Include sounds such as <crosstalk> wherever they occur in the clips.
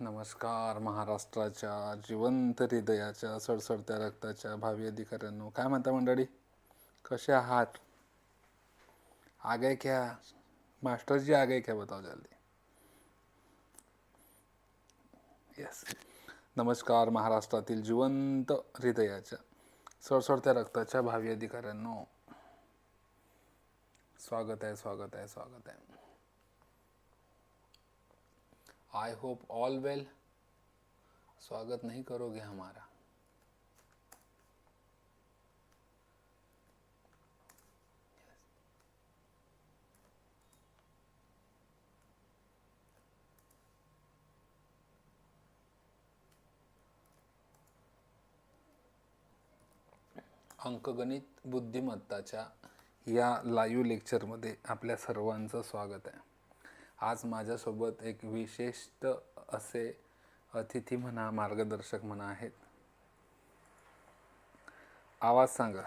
नमस्कार महाराष्ट्राच्या जिवंत हृदयाच्या सडसडत्या रक्ताच्या भावी अधिकाऱ्यांनो काय म्हणता मंडळी? कसे आहात? आगे क्या मास्टरजी आगे क्या बताओ जल्दी येस नमस्कार महाराष्ट्रातील जिवंत हृदयाच्या सडसडत्या रक्ताच्या भावी अधिकाऱ्यांनो. स्वागत आहे स्वागत आहे स्वागत आहे. आई होप ऑल वेल स्वागत नहीं करोगे हमारा। अंकगणित बुद्धिमत्ताच्या या लाईव्ह लेक्चरमध्ये आपल्या सर्वांचं स्वागत आहे. आज माझ्यासोबत एक विशिष्ट असे अतिथी म्हणा मार्गदर्शक म्हणा आहेत. आवाज सांगा.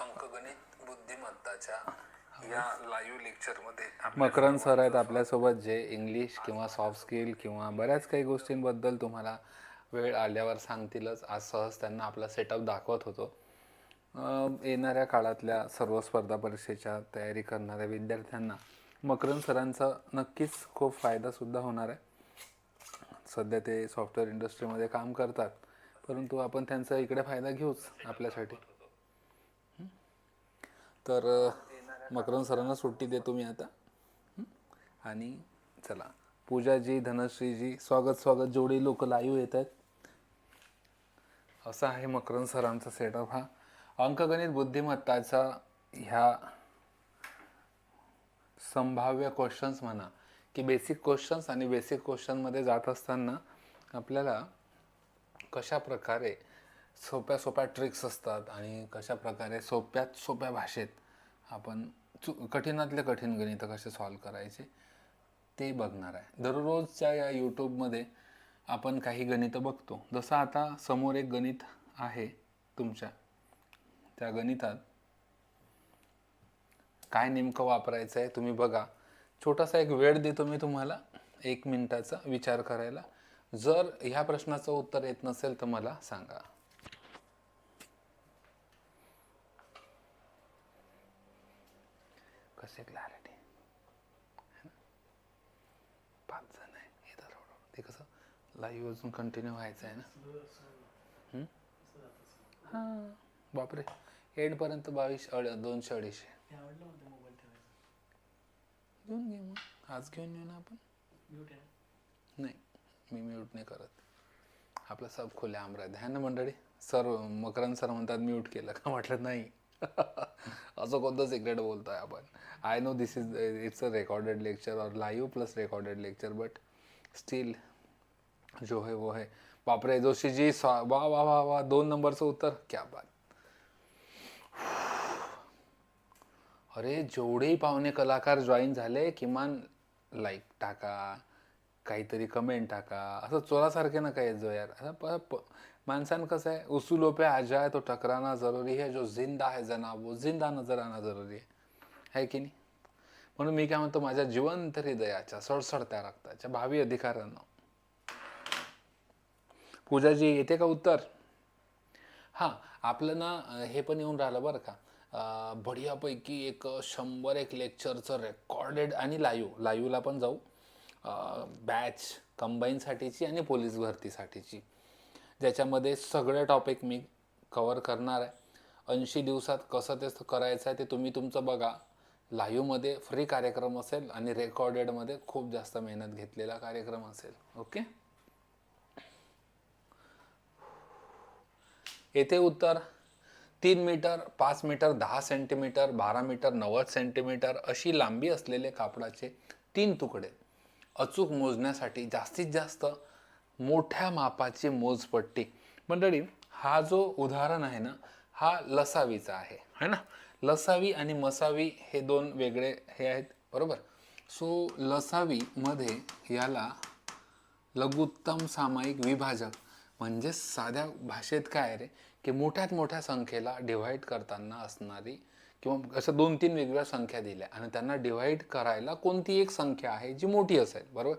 अंकगणित बुद्धिमत्ताच्या या लाईव्ह लेक्चरमध्ये मकरन सर आहेत आपल्यासोबत जे इंग्लिश किंवा सॉफ्ट स्किल किंवा बऱ्याच काही गोष्टींबद्दल तुम्हाला वेळ आल्यावर सांगतीलच. आज सहज त्यांना आपला सेटअप दाखवत होतो. येणाऱ्या काळातल्या सर्व स्पर्धा परीक्षेच्या तयारी करणाऱ्या विद्यार्थ्यांना मकरन सरांचा नक्कीच खूप फायदासुद्धा होणार आहे. सध्या ते सॉफ्टवेअर इंडस्ट्रीमध्ये काम करतात परंतु आपण त्यांचा इकडे फायदा घेऊच आपल्यासाठी. तर मकरन सरांना सुट्टी देतो मी आता. आणि चला पूजाजी धनश्रीजी स्वागत स्वागत जेवढे लोक लाईव्ह येत आहेत. असा आहे मकरन सरांचा सेटअप हा. अंकगणित बुद्धिमत्ताचा ह्या संभाव्य क्वेश्चन्स म्हणा की बेसिक क्वेश्चन्स आणि बेसिक क्वेश्चनमध्ये जात असताना आपल्याला कशा प्रकारे सोप्या सोप्या ट्रिक्स असतात आणि कशा प्रकारे सोप्यात सोप्या भाषेत आपण चु कठीणातले कठीण गणितं कसे सॉल्व करायचे ते बघणार आहे. दररोजच्या या यूट्यूबमध्ये आपण काही गणितं बघतो. जसं आता समोर एक गणित आहे तुमच्या. त्या गणितात काय नेमकं वापरायचं आहे तुम्ही बघा. छोटासा एक वेळ देतो मी तुम्हाला एक मिनिटाचा विचार करायला. जर ह्या प्रश्नाचं उत्तर येत नसेल तर मला सांगा. कसे क्लॅरिटी पाच जण आहे. येतात हळूहळू. ते कसं? लाईव्ह अजून कंटिन्यू व्हायचं आहे ना? हां. बापरे. एंडपर्यंत बावीस अड दोनशे अडीचशे. घेऊन घे मग आज घेऊन येऊ ना आपण? नाही मी म्यूट नाही करत. आपलं सब खुले आमरा ध्यान ना मंडळी? सर मकरंद सर म्हणतात म्यूट केलं का? म्हटलं नाही. <laughs> असं कोणतं सिक्रेट बोलतोय आपण? I know this is it's a recorded lecture और live plus recorded lecture but still जो है वो है. बापरे जोशी जी स्वा वा वा वा वा दोन नंबरचं उत्तर? क्या बात. अरे जेवढेही पाहुणे कलाकार जॉईन झाले किमान लाईक टाका. काहीतरी कमेंट टाका. असं चोरासारखे ना काय जो यार. असं प माणसानं कसं आहे? उसूलों पे आ जाए तो टकराना जरुरी है जो जिंदा है जनाब वो जिंदा नजर आना ज़रूरी है है की नाही? म्हणून मी काय म्हणतो माझ्या जिवंत हृदयाच्या सडसडत्या रक्ताच्या भावी अधिकाऱ्यांना. पूजाजी येते का उत्तर? हां आपलं ना हे पण येऊन राहिलं बरं का. बढियापैकी एक शंभर एक लेक्चरचं रेकॉर्डेड आणि लाईव्ह लाईव्हला पण जाऊ. बॅच कंबाईनसाठीची आणि पोलीस भरतीसाठीची ज्याच्यामध्ये सगळे टॉपिक मी कवर करणार आहे. ऐंशी दिवसात कसं ते करायचं आहे ते तुम्ही तुमचं बघा. लाईव्हमध्ये फ्री कार्यक्रम असेल आणि रेकॉर्डेडमध्ये खूप जास्त मेहनत घेतलेला कार्यक्रम असेल. ओके येथे उत्तर? तीन मीटर पाच मीटर दहा सेंटीमीटर बारा मीटर नव्वद सेंटीमीटर अशी लांबी असलेले कापडाचे तीन तुकडे अचूक मोजण्यासाठी जास्तीत जास्त मोठ्या मापाची मोजपट्टी. मंडळी हा जो उदाहरण आहे ना हा लसावीचा आहे है ना? लसावी आणि मसावी हे दोन वेगळे हे आहेत बरोबर? सो लसावीमध्ये याला लघुत्तम सामायिक विभाजक म्हणजे साध्या भाषेत काय रे? की मोठ्यात मोठ्या संख्येला डिव्हाइड करताना असणारी किंवा असं दोन तीन वेगवेगळ्या संख्या दिल्या आणि त्यांना डिव्हाइड करायला कोणती एक संख्या आहे जी मोठी असेल बरोबर?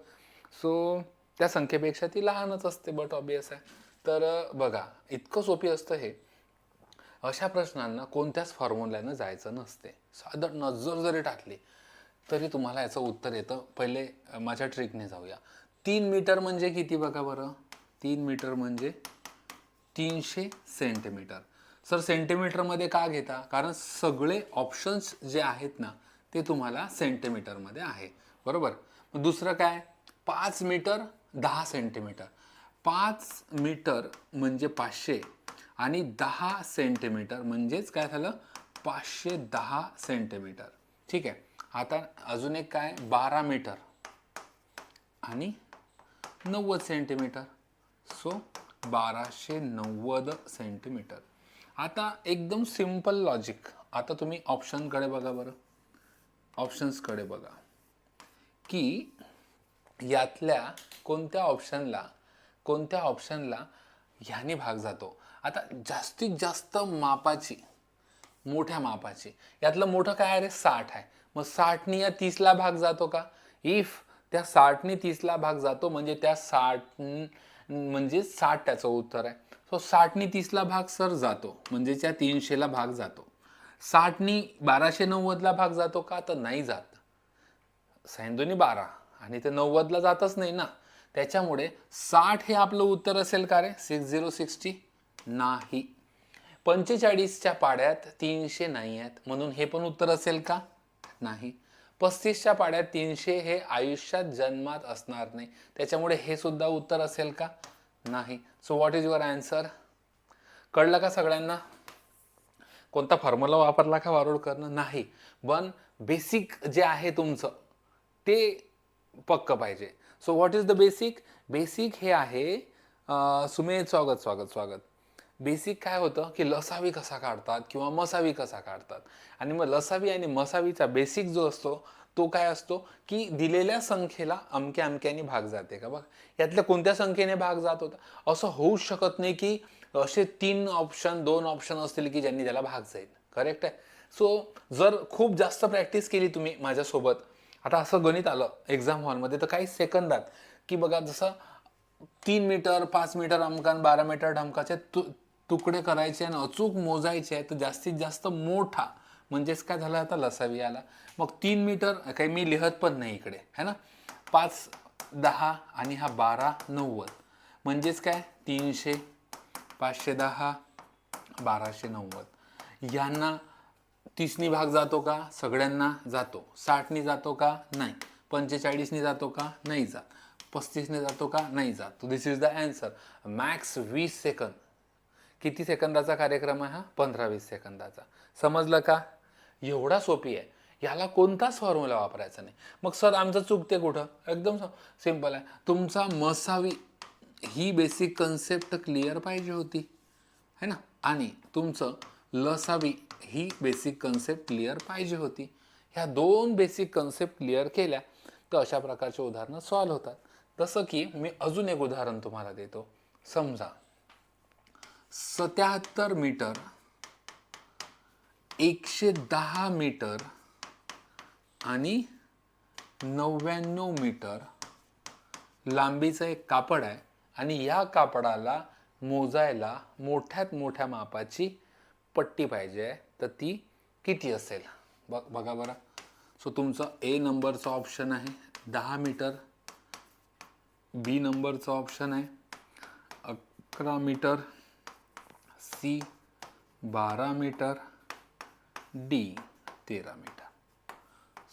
सो त्या संख्येपेक्षा ती लहानच असते बट ऑबियस आहे. तर बघा इतकं सोपी असतं हे. अशा प्रश्नांना कोणत्याच फॉर्म्युल्यानं जायचं नसते. साधं नजर जरी टाकली तरी तुम्हाला याचं उत्तर येतं. पहिले माझ्या ट्रिकने जाऊया. तीन मीटर म्हणजे किती बघा बरं? तीन मीटर म्हणजे तीनशे सेंटीमीटर. सर सेंटीमीटरमध्ये का घेता? कारण सगळे ऑप्शन्स जे आहेत ना ते तुम्हाला सेंटीमीटरमध्ये आहे. बरोबर? दुसरं काय? पाच मीटर दहा सेंटीमीटर. पाच मीटर म्हणजे पाचशे आणि दहा सेंटीमीटर म्हणजेच काय झालं? पाचशे दहा सेंटीमीटर. ठीक आहे? आता अजून एक काय? बारा मीटर आणि नव्वद सेंटीमीटर. सो बाराशे नव्वद सेंटीमीटर. आता एकदम सिंपल लॉजिक. आता तुम्ही ऑप्शनकडे बघा बरं. ऑप्शन्सकडे बघा. की यातल्या कोणत्या ऑप्शनला कोणत्या ऑप्शनला ह्याने भाग जातो. आता जास्तीत जास्त मापाची मोठ्या मापाची. यातलं मोठं काय आहे रे? साठ आहे. मग साठनी या तीसला भाग जातो का? इफ त्या साठनी तीसला भाग जातो म्हणजे त्या साठ म्हणजे साठ त्याचं उत्तर आहे. सो साठनी तीसला भाग सर जातो. म्हणजे त्या तीनशेला भाग जातो. साठनी बाराशे नव्वदला भाग जातो का? तर नाही जात. सैंदोनी बारा आणि ते नव्वदला जातच नाही ना. त्याच्यामुळे साठ हे आपलं उत्तर असेल का रे? सिक्स झिरो सिक्स्टी नाही. पंचेचाळीसच्या पाड्यात तीनशे नाही आहेत. म्हणून हे पण उत्तर असेल का? नाही. पस्तीसच्या पाड्यात तीनशे हे आयुष्यात जन्मात असणार नाही. त्याच्यामुळे हे सुद्धा उत्तर असेल का? नाही. So what is your answer कळलं का सगळ्यांना? कोणता फॉर्म्युला वापरला का वारोड करणं नाही. पण बेसिक जे आहे तुमचं ते पक्क पाहिजे. So what is the basic basic हे आहे अं, सुमेध स्वागत स्वागत स्वागत. बेसिक काय होतं की लसावी कसा काढतात किंवा मसावी कसा काढतात. आणि मग लसावी आणि मसावीचा बेसिक जो असतो तो काय असतो की दिलेल्या संख्येला अमक्या अमक्याने भाग जाते का बघ. यातल्या कोणत्या संख्येने भाग जात होता? असं होऊ शकत नाही की असे तीन ऑप्शन दोन ऑप्शन असतील की ज्यांनी त्याला भाग जाईल. करेक्ट आहे? सो जर खूप जास्त प्रॅक्टिस केली तुम्ही माझ्यासोबत आता असं गणित आलं एक्झाम हॉलमध्ये तर काही सेकंदात की बघा जसं तीन मीटर पाच मीटर अमकान बारा मीटर ढमकाचे तु तुकडे करायचे आणि अचूक मोजायचे आहे तर जास्तीत जास्त मोठा. म्हणजेच काय झालं आता लसावी आला मग तीन मीटर काही मी लिहत पण नाही इकडे है ना? पाच दहा आणि हा बारा नव्वद. म्हणजेच काय? तीनशे पाचशे दहा बाराशे नव्वद. यांना तीसनी भाग जातो का? सगळ्यांना जातो. साठनी जातो का? नाही. पंचेचाळीसनी जातो का? नाही जात. पस्तीसने जातो का? नाही जात. This is the answer max वीस सेकंद किती सेकंदाचा कार्यक्रम आहे हा? पंधरा वीस सेकंदाचा. समजलं का? एवढा सोपी आहे. याला कोणताच फॉर्म्युला वापरायचा नाही. मग सर आमचं चुकते कुठं? एकदम सिंपल आहे. तुमचा मसावी ही बेसिक कन्सेप्ट क्लिअर पाहिजे होती. है ना? आणि तुमचं लसावी ही बेसिक कन्सेप्ट क्लिअर पाहिजे होती. ह्या दोन बेसिक कन्सेप्ट क्लिअर केल्या तर अशा प्रकारचे उदाहरणं सॉल्व होतात. तसं की मी अजून एक उदाहरण तुम्हाला देतो. समजा सत्याहत्तर मीटर एकशे दहा मीटर आणि नव्याण्णव मीटर लांबीचं एक कापड आहे आणि या कापडाला मोजायला मोठ्यात मोठ्या मापाची पट्टी पाहिजे आहे. तर ती किती असेल? बघ बघा बरं. सो तुमचं ए नंबरचं ऑप्शन आहे दहा मीटर. बी नंबरचं ऑप्शन आहे अकरा मीटर. सी बारा मीटर डी तेरा मीटर.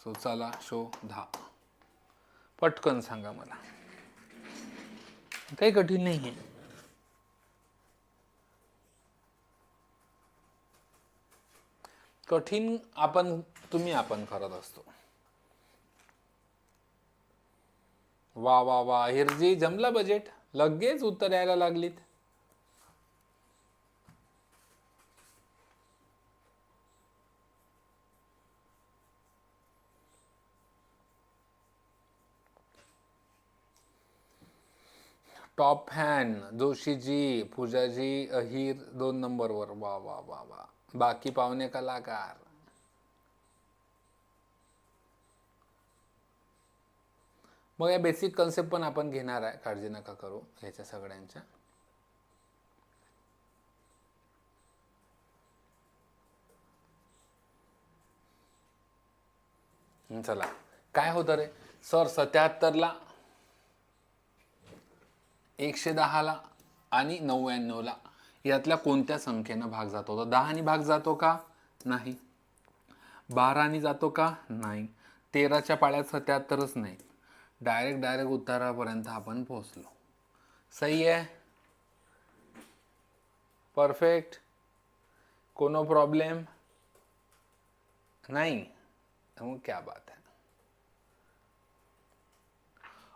सो चला शो दहा. पटकन सांगा मला. काही कठीण नाही आहे कठीण आपण तुम्ही आपण करत असतो. वा वा वा हिरजी जमला बजेट लगेच उत्तर यायला लागलीत. टॉप फॅन जोशीजी पूजाजी अहिर दोन नंबरवर. वा वा वा वा. बाकी पाहुणे कलाकार. मग या बेसिक कन्सेप्ट पण आपण घेणार आहे. काळजी नका करू ह्याच्या सगळ्यांच्या. चला. काय होतं रे? सर सत्याहत्तरला एकशे दहाला आणि नव्याण्णवला. यातल्या कोणत्या संख्येनं भाग जातो? तर दहानी भाग जातो का? नाही. बारानी जातो का? नाही. तेराच्या पाळ्यात सत्याहत्तरच नाही. डायरेक्ट डायरेक्ट उत्तरापर्यंत आपण पोहोचलो. सही आहे? परफेक्ट. कोनो प्रॉब्लेम? नाही. मग क्या बात आहे.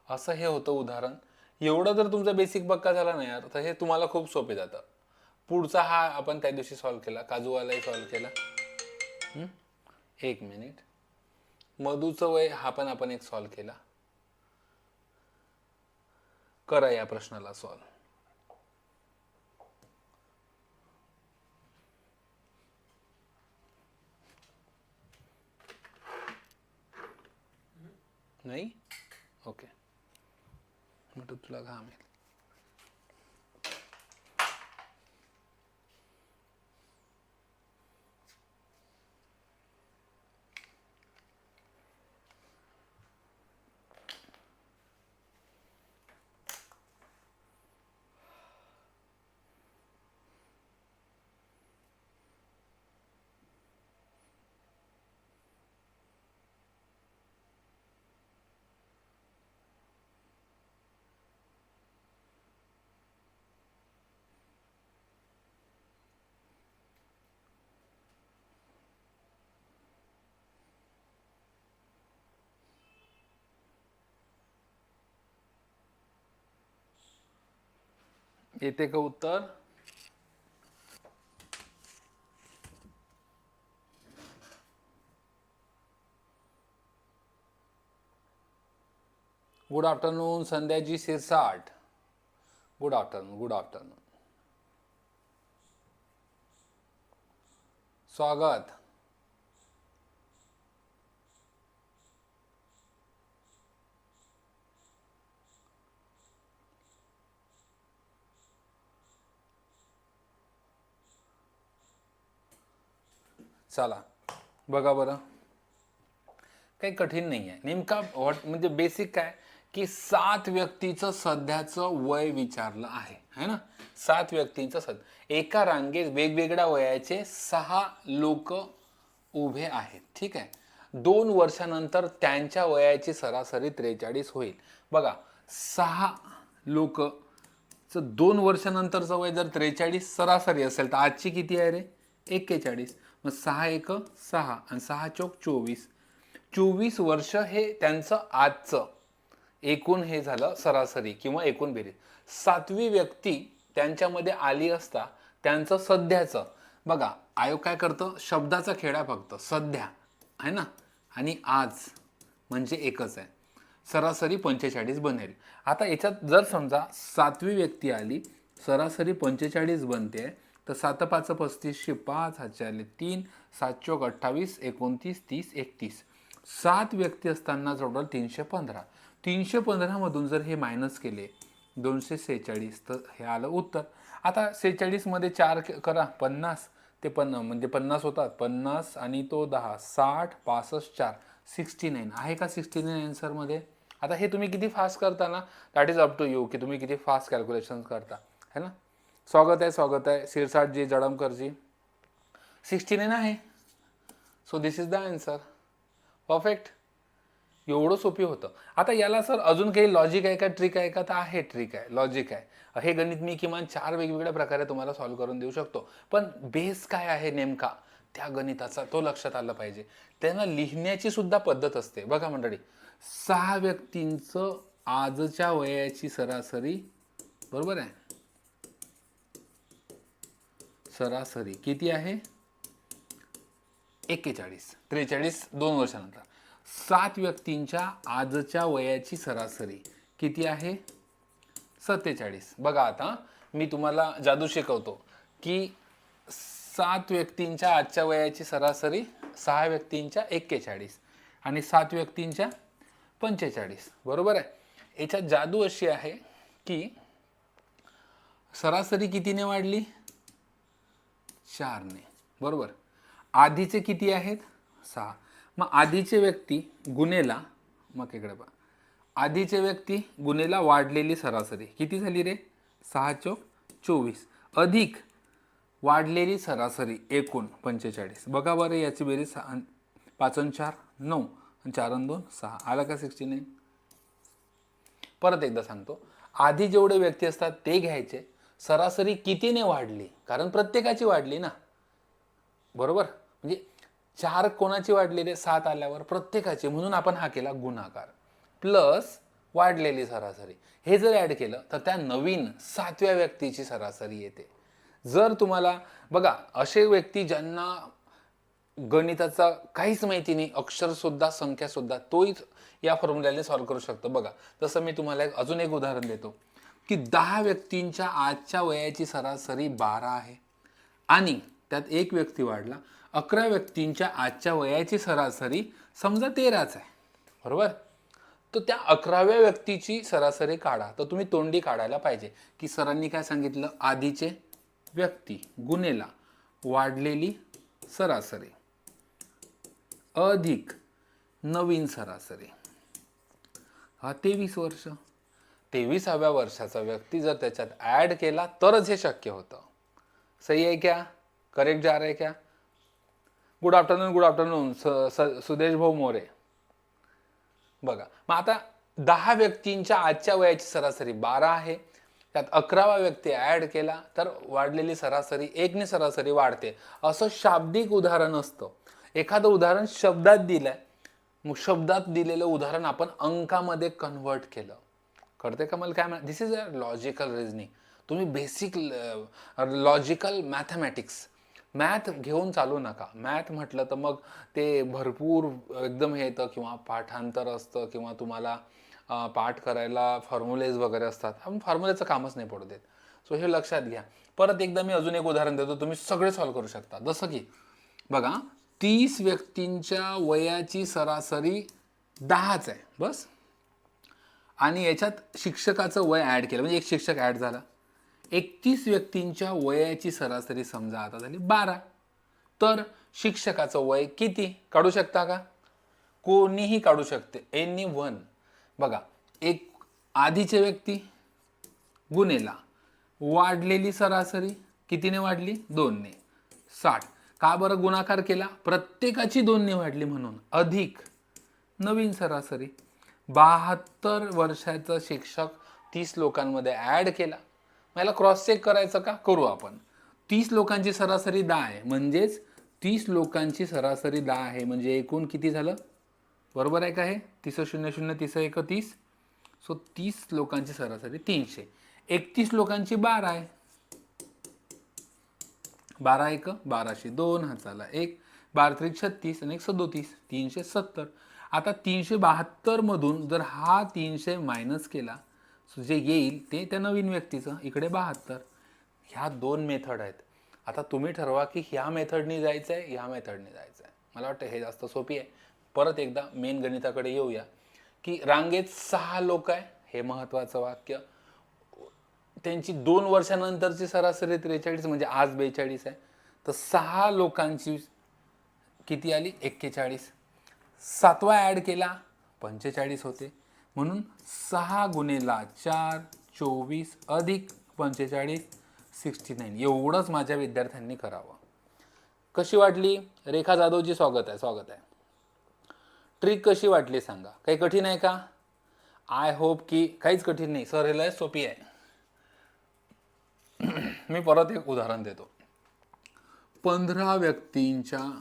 असं हे होतं उदाहरण. एवढं जर तुमचा बेसिक पक्का झाला नाही यार. तर हे तुम्हाला खूप सोपे जातं. पुढचा हा आपण त्या दिवशी सॉल्व केला. काजूवालाही सॉल्व केला. एक मिनिट मधूचं वय हा पण आपण एक सॉल्व केला. करा या प्रश्नाला सॉल्व नाही? तुला घाम येईल येते का उत्तर? Good afternoon Sandhyaji Sirsat good afternoon good afternoon स्वागत चला बघा बरं. काही कठीण नाही आहे नेमका व्हॉट म्हणजे बेसिक काय? की सात व्यक्तीचं सध्याचं वय विचारलं आहे है ना? सात व्यक्तींचं सध्या एका रांगेत वेगवेगळ्या वयाचे सहा लोक उभे आहेत ठीक आहे? दोन वर्षानंतर त्यांच्या वयाची सरासरी त्रेचाळीस होईल. बघा सहा लोक दोन वर्षानंतरचं वय जर त्रेचाळीस सरासरी असेल तर आजची किती आहे रे? एक्केचाळीस. मग सहा एक सहा आणि सहा चौक चोवीस. चोवीस वर्ष हे त्यांचं आजचं. एकूण हे झालं सरासरी किंवा एकूण बेरीज. सातवी व्यक्ती त्यांच्यामध्ये आली असता त्यांचं सध्याचं. बघा आयोग काय करतं? शब्दाचा खेळा फक्त. सध्या. आहे ना? आणि आज. म्हणजे एकच आहे. सरासरी पंचेचाळीस बनेल. आता याच्यात जर समजा सातवी व्यक्ती आली सरासरी पंचेचाळीस बनते. तर सात पाच पस्तीसशे पाच हजारले तीन सात चौक अठ्ठावीस एकोणतीस तीस एकतीस. सात व्यक्ती असताना टोटल तीनशे पंधरा. तीनशे पंधरामधून जर हे मायनस केले दोनशे सेहेचाळीस तर हे आलं उत्तर. आता सेहेचाळीसमध्ये चार क- करा पन्नास. ते पन्ना म्हणजे पन्नास होतात. पन्नास आणि तो दहा साठ पासष्ट चार सिक्स्टी नाईन आहे का सिक्स्टी नाईन आन्सरमध्ये आता हे तुम्ही किती फास्ट करता ना that is up to you की तुम्ही किती फास्ट कॅल्क्युलेशन करता. है ना? स्वागत आहे स्वागत आहे. सिरसाटजी जडमकरजी. सिक्स्टी नाईन आहे so this is the answer perfect एवढं सोपी होतं. आता याला सर अजून काही लॉजिक आहे का ट्रिक आहे का? तर आहे ट्रिक आहे लॉजिक आहे. हे गणित मी किमान चार वेगवेगळ्या प्रकारे तुम्हाला सॉल्व करून देऊ शकतो. पण बेस काय आहे नेमका? त्या गणिताचा तो लक्षात आला पाहिजे. त्यांना लिहिण्याची सुद्धा पद्धत असते. बघा मंडळी सहा व्यक्तींचं आजच्या वयाची सरासरी बरोबर आहे? सरासरी किती आहे? एक्केचाळीस. त्रेचाळीस दोन वर्षानंतर. सात व्यक्तींच्या आजच्या वयाची सरासरी किती आहे? सत्तेचाळीस. बघा आता मी तुम्हाला जादू शिकवतो की सात व्यक्तींच्या आजच्या वयाची सरासरी सहा व्यक्तींच्या एक्केचाळीस आणि सात व्यक्तींच्या पंचेचाळीस. बरोबर आहे? याच्यात जादू अशी आहे की सरासरी कितीने वाढली? चारने. बरोबर? आधीचे किती आहेत? सहा. मग आधीचे व्यक्ती गुन्हेला मग इकडे पहा आधीचे व्यक्ती गुन्हेला वाढलेली सरासरी. किती झाली रे? सहा चौक चोवीस. अधिक वाढलेली सरासरी एकूण पंचेचाळीस. बघा बरं याची बेरीज. सहा पाच अन चार नऊ. आणि चार अन दोन सहा. आला का सिक्स्टी नाईन परत एकदा सांगतो. आधी जेवढे व्यक्ती असतात ते घ्यायचे. सरासरी कितीने वाढली? कारण प्रत्येकाची वाढली ना. बरोबर? म्हणजे चार कोणाची वाढलेले सात आल्यावर प्रत्येकाची. म्हणून आपण हा केला गुणाकार. प्लस वाढलेली सरासरी. हे जर ॲड केलं तर त्या नवीन सातव्या व्यक्तीची सरासरी येते. जर तुम्हाला बघा असे व्यक्ती ज्यांना गणिताचा काहीच माहिती नाही अक्षरसुद्धा संख्यासुद्धा तोही या फॉर्म्युल्याने सॉल्व्ह करू शकतो. बघा तसं मी तुम्हाला एक अजून एक उदाहरण देतो. की दहा व्यक्तींच्या आजच्या वयाची सरासरी बारा आहे. आणि त्यात एक व्यक्ती वाढला. अकरा व्यक्तींच्या आजच्या वयाची सरासरी समजा तेराच आहे. बरोबर? तर त्या अकराव्या व्यक्तीची सरासरी काढा. तर तुम्ही तोंडी काढायला पाहिजे. की सरांनी काय सांगितलं? आधीचे व्यक्ती गुन्हेला वाढलेली सरासरी. अधिक नवीन सरासरी. हा तेवीस वर्ष. तेविसाव्या वर्षाचा व्यक्ती जर त्याच्यात ॲड केला तरच हे शक्य होतं. सही आहे क्या? करेक्ट जा रहे क्या? गुड आफ्टरनून गुड आफ्टरनून स सुदेश भाऊ मोरे. बघा मग आता दहा व्यक्तींच्या आजच्या वयाची सरासरी बारा आहे. त्यात अकरावा व्यक्ती ॲड केला तर वाढलेली सरासरी एकने सरासरी वाढते. असं शाब्दिक उदाहरण असतं. एखादं उदाहरण शब्दात दिलंय. मग शब्दात दिलेलं उदाहरण आपण अंकामध्ये कन्वर्ट केलं. करते का? मला काय this is a logical reasoning तुम्ही बेसिक लॉजिकल मॅथमॅटिक्स मॅथ घेऊन चालू नका. मॅथ म्हटलं तर मग ते भरपूर एकदम हे येतं किंवा पाठांतर असतं किंवा तुम्हाला पाठ करायला फॉर्म्युलेज वगैरे असतात. आपण फॉर्म्युलेचं कामच नाही पडू देत. सो हे लक्षात घ्या. परत एकदा मी अजून एक उदाहरण देतो. तुम्ही सगळे सॉल्व करू शकता. जसं की बघा तीस व्यक्तींच्या वयाची सरासरी दहाच आहे. बस? आणि याच्यात शिक्षकाचं वय ॲड केलं. म्हणजे एक शिक्षक ॲड झाला. एकतीस व्यक्तींच्या वयाची सरासरी समजा आता झाली बारा. तर शिक्षकाचं वय किती? काढू शकता का? कोणीही काढू शकते. एनी वन बघा एक आधीचे व्यक्ती गुन्हेला. वाढलेली सरासरी कितीने वाढली? दोनने. साठ. का बरं गुणाकार केला? प्रत्येकाची दोनने वाढली म्हणून. अधिक. नवीन सरासरी. बहात्तर वर्षाचा शिक्षक तीस लोकांमध्ये ॲड केला. मला क्रॉस चेक करायचं का? करू आपण. तीस लोकांची सरासरी दहा आहे. म्हणजेच तीस लोकांची सरासरी दहा आहे. म्हणजे एकूण किती झालं? बरोबर आहे का हे? तीस शून्य शून्य तीस एक तीस. सो तीस लोकांची सरासरी तीनशे. एकतीस लोकांची बारा आहे. बारा एक बाराशे दोन हाताला एक. बारा त्रिक छत्तीस आणि एक सदोतीस. तीनशे सत्तर. आता तीनशे बहात्तरमधून जर हा तीनशे मायनस केला सो जे येईल ते त्या नवीन व्यक्तीचं इकडे बहात्तर. ह्या दोन मेथड आहेत. आता तुम्ही ठरवा की ह्या मेथडनी जायचं आहे ह्या मेथडनी जायचं आहे मला वाटतं हे जास्त सोपी आहे. परत एकदा मेन गणिताकडे येऊया. की रांगेत सहा लोक आहे हे महत्त्वाचं वाक्य. त्यांची दोन वर्षानंतरची सरासरी त्रेचाळीस म्हणजे आज बेचाळीस आहे. तर सहा लोकांची किती आली? एक्केचाळीस. सातवा ॲड केला पंचेचाळीस होते. म्हणून सहा गुन्हेला चार चोवीस अधिक पंचेचाळीस सिक्स्टी नाईन. एवढंच माझ्या विद्यार्थ्यांनी करावं. कशी वाटली? रेखा जाधवजी स्वागत आहे स्वागत आहे. ट्रिक कशी वाटली सांगा. काही कठीण आहे का? आय होप की काहीच कठीण नाही. सर हेला सोपी आहे. <clears throat> मी परत एक उदाहरण देतो. पंधरा व्यक्तींच्या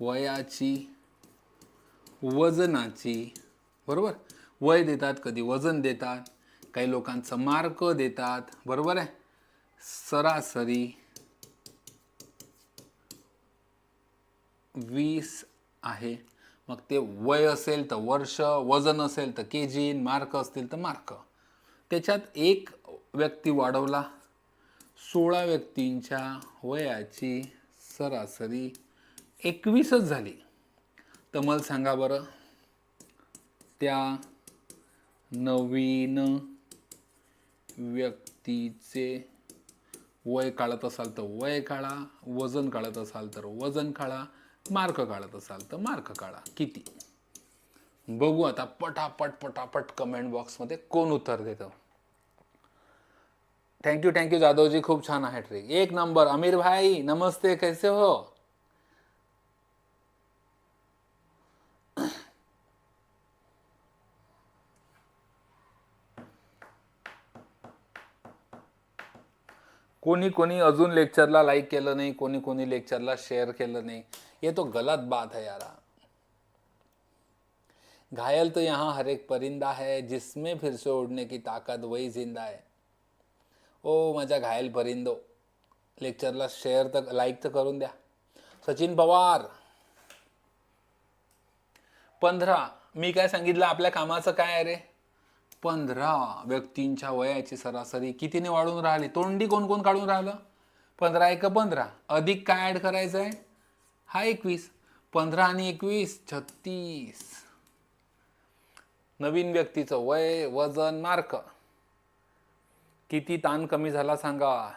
वयाची वजनाची बरोबर? वय देतात कधी वजन देतात काही लोकांचं मार्क देतात बरोबर आहे? सरासरी वीस आहे. मग ते वय असेल तर वर्ष वजन असेल तर के जी मार्क असतील तर मार्क. त्याच्यात एक व्यक्ती वाढवला. सोळा व्यक्तींच्या वयाची सरासरी एकवीसच झाली. तर मला सांगा बरं. त्या नवीन व्यक्तीचे वय काढत असाल तर वय काढा वजन काढत असाल तर वजन काढा मार्क काढत असाल तर मार्क काढा. किती? बघू आता पटापट पटापट कमेंट बॉक्समध्ये कोण उत्तर देतं. थँक्यू थँक्यू जाधवजी खूप छान आहे ट्रिक एक नंबर अमीर भाई नमस्ते कैसे हो? कोणी कोणी अजून लेक्चरला लाईक केलं नाही कोणी कोणी लेक्चरला शेअर केलं नाही. ये तो गलत बात है यारा. घायल तो यहाँ हर एक परिंदा है जिसमें फिर से उड़ने की ताकत वही जिंदा है. ओ माझ्या घायल परिंदो. लेक्चरला शेअर तर लाईक तर करून द्या. सचिन पवार. पंधरा मी काय सांगितलं? आपल्या कामाचं काय आहे रे? पंधरा व्यक्तींच्या वयाची सरासरी कितीने वाढून राहिली? तोंडी कोण कोण काढून राहिलं? पंधरा एक पंधरा. अधिक काय ॲड करायचं आहे? हा एकवीस. पंधरा आणि एकवीस छत्तीस. नवीन व्यक्तीचं वय वजन मार्क. किती ताण कमी झाला सांगा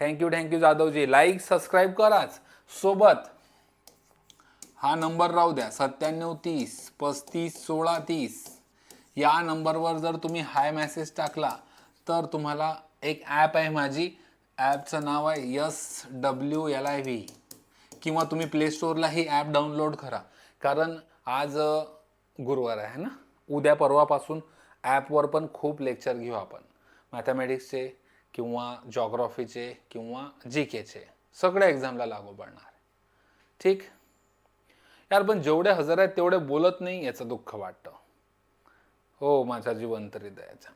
thank you thank you Jadhavji. Like subscribe कराच. सोबत हा नंबर राहू द्या. सत्त्याण्णव तीस पस्तीस सोळा तीस. या नंबरवर जर तुम्ही हाय मेसेज टाकला तर तुम्हाला एक ॲप आहे माझी. ॲपचं नाव आहे yes W L I V. किंवा तुम्ही प्ले स्टोअरला ही ॲप डाउनलोड करा. कारण आज गुरुवार आहे ना? उद्या परवापासून ॲपवर पण खूप लेक्चर घेऊ आपण. मॅथमॅटिक्सचे किंवा जॉग्रॉफीचे किंवा जी केचे. सगळ्या एक्झामला लागू पडणार. ठीक? यार पण जेवढे हजर आहेत तेवढे बोलत नाही याचं दुःख वाटतं. हो माझा जिवंत हृदयाचा.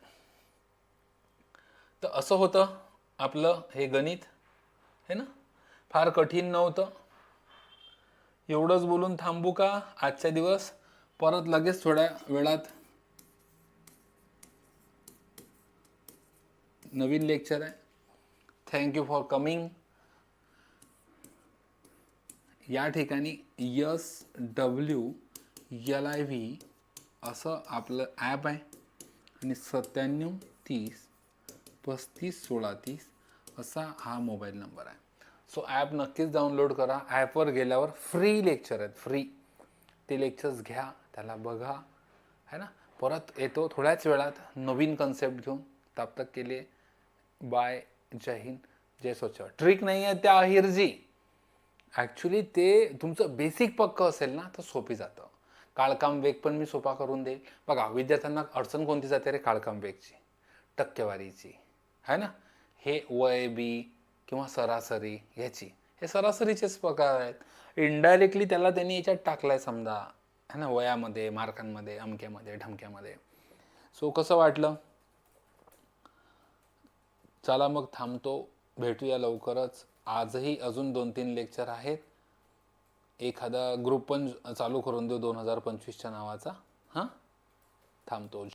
तर असं होतं आपलं हे गणित है ना? फार कठीण नव्हतं. एवढंच बोलून थांबू का आजचा दिवस? परत लगेच थोड्या वेळात नवीन लेक्चर आहे. थँक्यू फॉर कमिंग या ठिकाणी yes W L I V असं आपलं ॲप आहे. आणि सत्त्याण्णव तीस पस्तीस सोळा तीस असा हा मोबाईल नंबर आहे. सो ॲप नक्कीच डाउनलोड करा. ॲपवर गेल्यावर फ्री लेक्चर आहेत. फ्री ते लेक्चर्स घ्या. त्याला बघा. है ना? परत येतो थोड्याच वेळात. नवीन कन्सेप्ट घेऊन. तब तक बाय जय हिंद. जय स्वच्छ. ट्रिक नाही आहे त्या अहिरजी. ॲक्च्युली ते तुमचं बेसिक पक्क असेल ना तर सोपी जातं. काळकाम वेग पण मी सोपा करून देईल. बघा विद्यार्थ्यांना अडचण कोणती जाते रे काळकाम वेगची? टक्केवारीची. है ना? हे वय बी किंवा सरासरी ह्याची. हे सरासरीचेच प्रकार आहेत. इनडायरेक्टली त्याला त्यांनी याच्यात टाकलाय समजा. है ना? वयामध्ये मार्कांमध्ये अमक्यामध्ये ढमक्यामध्ये. सो कसं वाटलं? चला मग थांबतो. भेटूया लवकरच. आजही अजून दोन तीन लेक्चर आहेत. एखादा ग्रुप पण चालू करून देऊ दोन हजार पंचवीसच्या नावाचा. हां? थांबतो.